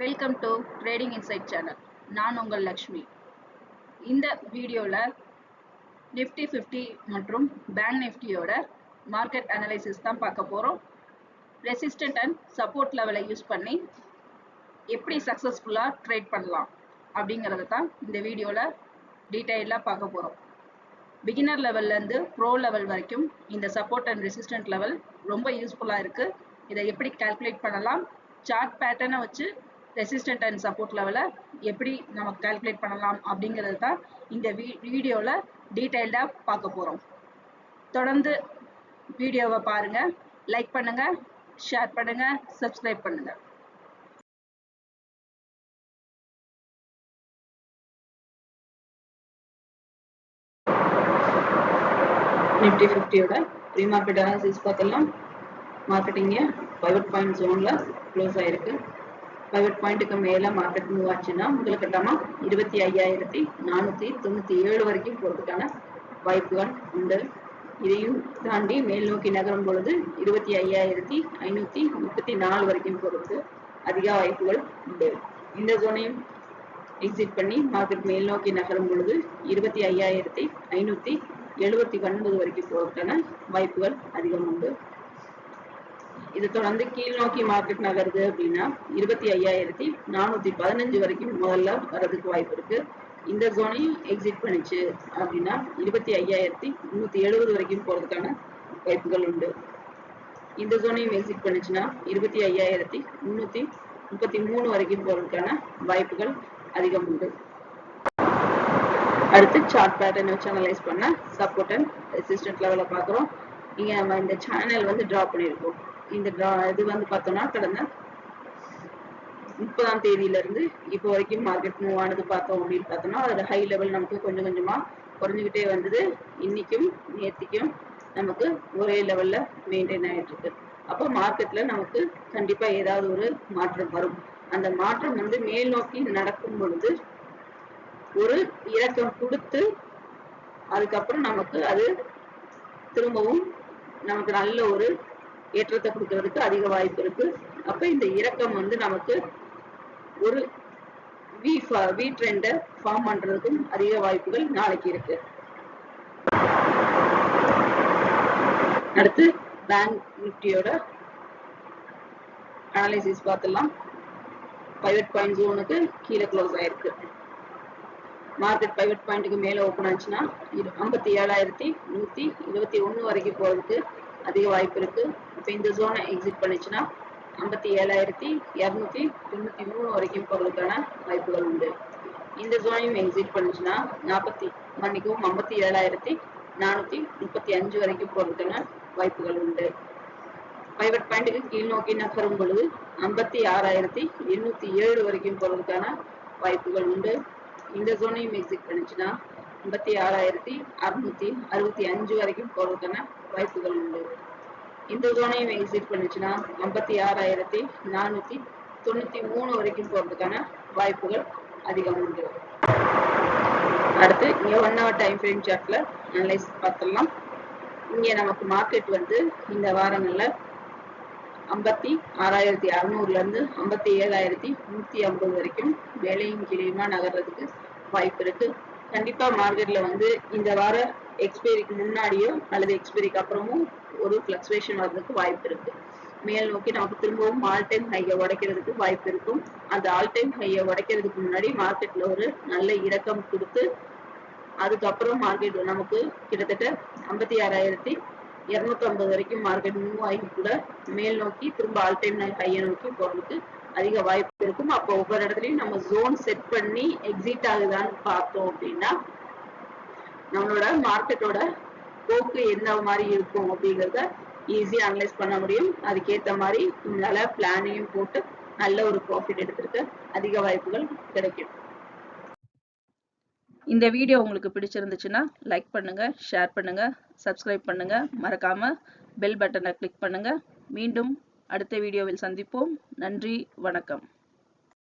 Welcome to trading insight channel நான் உங்கள் லக்ஷ்மி. இந்த வீடியோவில் நிஃப்டி ஃபிஃப்டி மற்றும் பேங்க் நிஃப்டியோட மார்க்கெட் அனலைசிஸ் தான் பார்க்க போகிறோம் ரெசிஸ்டன்ட் அண்ட் சப்போர்ட் லெவலை யூஸ் பண்ணி எப்படி சக்ஸஸ்ஃபுல்லாக ட்ரேட் பண்ணலாம் அப்படிங்கிறத தான் இந்த வீடியோவில் டீட்டெயிலாக பார்க்க போகிறோம் பிகினர் லெவல்லேருந்து ப்ரோ லெவல் வரைக்கும் இந்த சப்போர்ட் அண்ட் ரெசிஸ்டன்ட் லெவல் ரொம்ப யூஸ்ஃபுல்லாக இருக்குது இதை எப்படி கால்குலேட் பண்ணலாம்? சார்ட் பேட்டர்னை வச்சு ரெசிஸ்டன்ட் அண்ட் சப்போர்ட் லெவலை எப்படி நம்ம கால்குலேட் பண்ணலாம் அப்படிங்கிறது தான் இந்த வீ வீடியோவில் டீட்டெயில்டாக பார்க்க போகிறோம் தொடர்ந்து வீடியோவை பாருங்கள் லைக் பண்ணுங்கள் ஷேர் பண்ணுங்கள் சப்ஸ்கிரைப் பண்ணுங்கள் நிஃப்டி ஃபிஃப்டியோட ப்ரீ மார்க்கெட் அனாலிசிஸ் பார்த்துடலாம். மார்க்கெட்டிங்க பைவட் பாயிண்ட் ஜோனில் க்ளோஸ் ஆயிருக்கு. பைவட் பாயிண்ட்டுக்கு மேலே மார்க்கெட் மூவ் ஆச்சுன்னா முதல் கட்டமா இருபத்தி ஐயாயிரத்தி நானூற்றி தொண்ணூத்தி ஏழு வரைக்கும் போறதுக்கான வாய்ப்புகள் உண்டு. இதையும் தாண்டி மேல் நோக்கி நகரும் பொழுது இருபத்தி ஐயாயிரத்தி ஐநூத்தி முப்பத்தி நாலு வரைக்கும் போறதுக்கு அதிக வாய்ப்புகள் உண்டு. இந்த ஜோனையும் எக்ஸிட் பண்ணி மார்க்கெட் மேல் நோக்கி நகரும் பொழுது இருபத்தி ஐயாயிரத்தி ஐநூத்தி எழுபத்தி ஒன்பது வரைக்கும் போவதற்கான வாய்ப்புகள் அதிகம் உண்டு. இது தொடர்ந்து கீழ் நோக்கி மார்க்கெட் நகருது அப்படின்னா இருபத்தி ஐயாயிரத்தி நானூத்தி பதினஞ்சு வரைக்கும் முதல்ல வர்றதுக்கு வாய்ப்பு இருக்கு. இந்த ஜோனையும் எக்ஸிட் பண்ணிச்சு அப்படின்னா இருபத்தி ஐயாயிரத்தி முன்னூத்தி எழுபது வரைக்கும் போறதுக்கான வாய்ப்புகள் உண்டு. இந்த ஜோனையும் எக்ஸிட் பண்ணிச்சுன்னா இருபத்தி ஐயாயிரத்தி முன்னூத்தி முப்பத்தி மூணு வரைக்கும் போறதுக்கான வாய்ப்புகள் அதிகம் உண்டு. அடுத்து சார்ட் பேட்டர்ன் வச்சு அனலைஸ் பண்ண சப்போர்ட் அண்ட் ரெசிஸ்டன்ட் லெவலில் பார்க்குறோம். இங்கே நம்ம இந்த சேனல் வந்து ட்ரா பண்ணியிருக்கோம்? இந்த ட்ரா இது வந்து பார்த்தோம்னா கடந்த முப்பதாம் தேதியிலேருந்து இப்போ வரைக்கும் மார்க்கெட் மூவ் ஆனது பார்த்தோம் அப்படின்னு பார்த்தோம்னா அதோட ஹை லெவல் நமக்கு கொஞ்சம் கொஞ்சமாக குறைஞ்சிக்கிட்டே வந்தது. இன்னைக்கும் நேற்றுக்கும் நமக்கு ஒரே லெவலில் மெயின்டைன் ஆகிட்டு இருக்கு. அப்போ மார்க்கெட்டில் நமக்கு கண்டிப்பாக ஏதாவது ஒரு மாற்றம் வரும். அந்த மாற்றம் வந்து மேல் நோக்கி நடக்கும் பொழுது ஒரு இறக்கம் கொடுத்து அதுக்கப்புறம் நமக்கு அது திரும்பவும் நமக்கு நல்ல ஒரு ஏற்றத்தை கொடுக்கறதுக்கு அதிக வாய்ப்பு இருக்கு. அப்ப இந்த இறக்கம் வந்து நமக்கு ஒரு வி வி ட்ரெண்டை ஃபார்ம் பண்றதுக்கும் அதிக வாய்ப்புகள் நாளைக்கு இருக்கு. அடுத்து பேங்க் நிஃப்டியோட அனாலிசிஸ் பார்த்துடலாம். பைவட் பாயிண்ட் ஜோனுக்கு கீழே க்ளோஸ் ஆயிருக்கு. மார்க்கெட் பைவட் பாயிண்ட்டுக்கு மேலே ஓப்பன் ஆச்சுன்னா ஐம்பத்தி ஏழாயிரத்தி நூற்றி இருபத்தி ஒன்று வரைக்கும் போகிறதுக்கு அதிக வாய்ப்பு இருக்கு. இப்போ இந்த ஜோனை எக்ஸிட் பண்ணிச்சுன்னா ஐம்பத்தி ஏழாயிரத்தி இரநூத்தி தொண்ணூற்றி மூணு வரைக்கும் போகிறதுக்கான வாய்ப்புகள் உண்டு. இந்த ஜோனையும் எக்ஸிட் பண்ணுச்சுன்னா நாற்பத்தி மன்னிக்கவும் ஐம்பத்தி ஏழாயிரத்தி நானூற்றி முப்பத்தி அஞ்சு வரைக்கும் போகிறதுக்கான வாய்ப்புகள் உண்டு. பைவட் பாயிண்ட்டுக்கு கீழ் நோக்கி நகரும் பொழுது ஐம்பத்தி ஆறாயிரத்தி எண்ணூற்றி ஏழு வரைக்கும் போகிறதுக்கான வாய்ப்புகள் உண்டு. இந்த ஜோனையும் எக்ஸிட் பண்ணுச்சுன்னா ஐம்பத்தி ஆறாயிரத்தி அறுநூத்தி அறுபத்தி அஞ்சு வரைக்கும் போறதுக்கான வாய்ப்புகள் உண்டு. இந்த ஜோனையும் எக்ஸிட் பண்ணுச்சுன்னா ஐம்பத்தி ஆறாயிரத்தி நானூத்தி தொண்ணூத்தி மூணு வரைக்கும் போறதுக்கான வாய்ப்புகள் அதிகம் உண்டு. அடுத்து இங்க ஒன் ஹவர் டைம் ஃப்ரேம் சார்ட்ல அனலைஸ் பார்த்துடலாம். இங்க நமக்கு மார்க்கெட் வந்து இந்த வாரங்கள்ல ஐம்பத்தி ஆறாயிரத்தி அறுநூறுல இருந்து ஐம்பத்தி ஏழாயிரத்தி நூத்தி ஐம்பது வரைக்கும் வேலையும் கிளியுமா நகர்றதுக்கு வாய்ப்பு இருக்கு. கண்டிப்பா மார்க்கெட்ல வந்து இந்த வார எக்ஸ்பைரிக்கு முன்னாடியோ அல்லது எக்ஸ்பைரிக்கு அப்புறமும் ஒரு பிளக்சுவேஷன் வர்றதுக்கு வாய்ப்பு இருக்கு. மேல் நோக்கி நமக்கு திரும்பவும் ஆல் டைம் ஹையை உடைக்கிறதுக்கு வாய்ப்பு இருக்கும். அந்த ஆல் டைம் ஹையை உடைக்கிறதுக்கு முன்னாடி மார்க்கெட்ல ஒரு நல்ல இறக்கம் கொடுத்து அதுக்கப்புறம் மார்க்கெட் நமக்கு கிட்டத்தட்ட ஐம்பத்தி ஆறாயிரத்தி இருநூத்தி ஐம்பது வரைக்கும் மார்க்கெட் மூவ் ஆகி கூட மேல் நோக்கி திரும்ப ஆல் டைம் ஹையை நோக்கி போறதுக்கு அதிக வாய்ப்பு இருக்கும். அப்போ ஒவ்வொரு இடத்துலயும் நம்ம ஜோன் செட் பண்ணி எக்ஸிட் ஆகுதான்னு பார்த்தோம் அப்படின்னா நம்மளோட மார்க்கெட்டோட போக்கு என்ன மாதிரி இருக்கும் அப்படிங்கிறத ஈஸியா அனலைஸ் பண்ண முடியும். அதுக்கேற்ற மாதிரி நம்மளால பிளானையும் போட்டு நல்ல ஒரு ப்ராஃபிட் எடுத்துருக்க அதிக வாய்ப்புகள் கிடைக்கும். இந்த வீடியோ உங்களுக்கு பிடிச்சிருந்துச்சுன்னா லைக் பண்ணுங்க ஷேர் பண்ணுங்க சப்ஸ்கிரைப் பண்ணுங்க. மறக்காம பெல் பட்டனை கிளிக் பண்ணுங்க. மீண்டும் அடுத்த வீடியோவில் சந்திப்போம். நன்றி வணக்கம்.